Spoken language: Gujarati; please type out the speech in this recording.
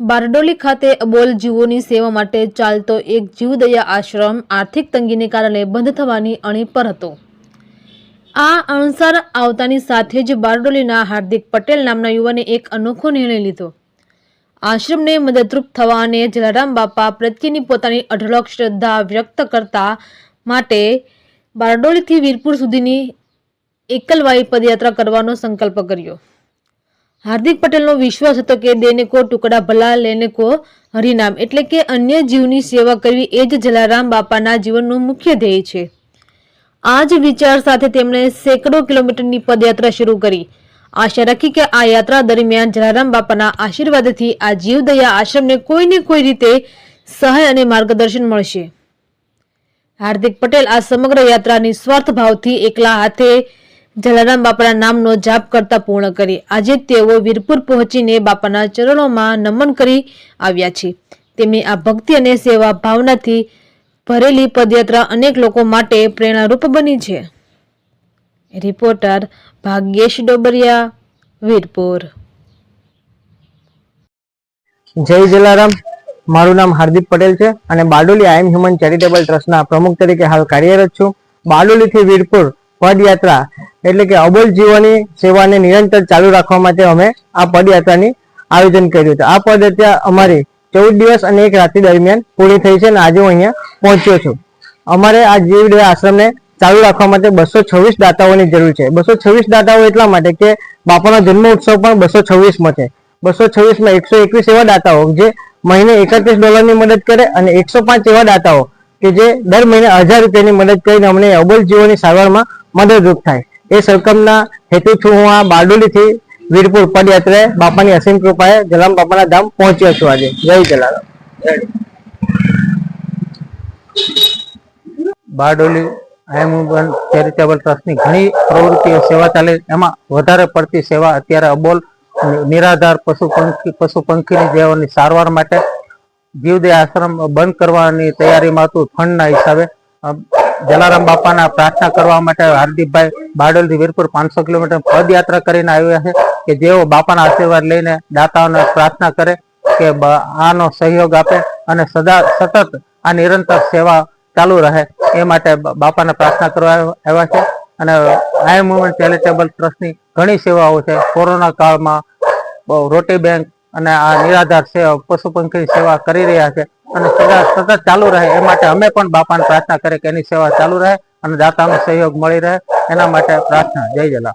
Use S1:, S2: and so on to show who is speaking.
S1: બારડોલી ખાતે અબોલ જીવોની સેવા માટે ચાલતો એક જીવદયા આશ્રમ આર્થિક તંગીને કારણે બંધ થવાની અણી પર હતો. આ અણસાર આવતાની સાથે જ બારડોલીના હાર્દિક પટેલ નામના યુવાને એક અનોખો નિર્ણય લીધો. આશ્રમને મદદરૂપ થવા અને જલારામ બાપા પ્રત્યેની પોતાની અઢળક શ્રદ્ધા વ્યક્ત કરતા માટે બારડોલીથી વીરપુર સુધીની એકલવાઈ પદયાત્રા કરવાનો સંકલ્પ કર્યો. હાર્દિક પટેલનો વિશ્વાસ હતો કે દેને કો ટુકડા ભલા, લેને કો હરિનામ. એટલે કે અન્ય જીવની સેવા કરવી એ જ જલારામ બાપાના જીવનનું મુખ્ય ધ્યેય છે. આ જ વિચાર સાથે તેમણે સેંકડો કિલોમીટરની પદયાત્રા શરૂ કરી. આશા રાખી કે આ યાત્રા દરમિયાન જલારામ બાપાના આશીર્વાદથી આ જીવદયા આશ્રમને કોઈને કોઈ રીતે સહાય અને માર્ગદર્શન મળશે. હાર્દિક પટેલ આ સમગ્ર યાત્રા નિસ્વાર્થ ભાવથી એકલા હાથે જલારામ બાપાના નામનો જાપ કરતા પૂર્ણ કરી. આજે તેઓ વીરપુર પહોંચીને બાપાના ચરણોમાં નમન કરી આવ્યા છે. તેમની આ ભક્તિ અને સેવા ભાવનાથી ભરેલી પદયાત્રા અનેક લોકો માટે પ્રેરણારૂપ બની છે. રિપોર્ટર ભાગ્યેશ ડોબરિયા, વીરપુર.
S2: જય જલારામ. મારું નામ હાર્દિક પટેલ છે અને Bardoli I M human charitable ટ્રસ્ટના પ્રમુખ તરીકે હાલ કાર્યરત છું. બારડોલીથી વીરપુર પદયાત્રા એટલે કે અબોલ જીવોની સેવાને નિરંતર ચાલુ રાખવા માટે અમે આ પદયાત્રાની આયોજન કર્યું હતું. આ પદયાત્રા અમારી ચૌદ દિવસ અને એક રાત્રિ દરમિયાન પૂરી થઈ છે અને આજે હું અહીંયા પહોંચ્યો છું. અમારે આ જીવદયા આશ્રમને ચાલુ રાખવા માટે બસો છવ્વીસ દાતાઓની જરૂર છે. બસો છવ્વીસ દાતાઓ એટલા માટે કે બાપાનો જન્મ ઉત્સવ પણ બસો છવ્વીસમાં છે. બસો છવ્વીસમાં એકસો એકવીસ એવા દાતાઓ જે મહિને એકત્રીસ ડોલરની મદદ કરે અને એકસો પાંચ એવા દાતાઓ કે જે દર મહિને હજાર રૂપિયાની મદદ કરીને અમને અબોલ જીવોની સારવારમાં મદદરૂપ થાય. એ સરકમના હેતુથી હું આ બારડોલીથી વીરપુર પદયાત્રાએ બાપાની અસીમ કૃપાએ જલારામ બાપાના ધામ પહોંચ્યો છું આજે. Jay Jalaram. Bardoli I M charitable ટ્રસ્ટની ઘણી પ્રવૃત્તિઓ સેવા ચાલે એમાં વધારે પડતી સેવા અત્યારે અબોલ નિરાધાર પશુ પંખી પશુ પંખીની જેઓની સારવાર માટે જીવદે આશ્રમ બંધ કરવાની તૈયારીમાં હતું ફંડના હિસાબે. જલારામ બાપાના પ્રાર્થના કરવા માટે હાર્દિકભાઈ બારડોલથી વીરપુર પાંચસો કિલોમીટર પદયાત્રા કરીને આવ્યા છે કે જેઓ બાપાના આશીર્વાદ લઈને દાતાઓને પ્રાર્થના કરે કે આનો સહયોગ આપે અને સદા સતત આ નિરંતર સેવા ચાલુ રહે એ માટે બાપાને પ્રાર્થના કરવા આવ્યા છે. અને આઈ મુવમેન્ટ ચેરિટેબલ ટ્રસ્ટની ઘણી સેવાઓ છે. કોરોના કાળમાં રોટી બેંક અને આ નિરાધાર પશુ પંખી સેવા કરી રહ્યા છે અને સેવા સતત ચાલુ રહે, એ માટે અમે પણ બાપાને પ્રાર્થના કરીએ કે એની સેવા ચાલુ રહે અને દાતાનો સહયોગ મળી રહે. એના માટે પ્રાર્થના. જય જલા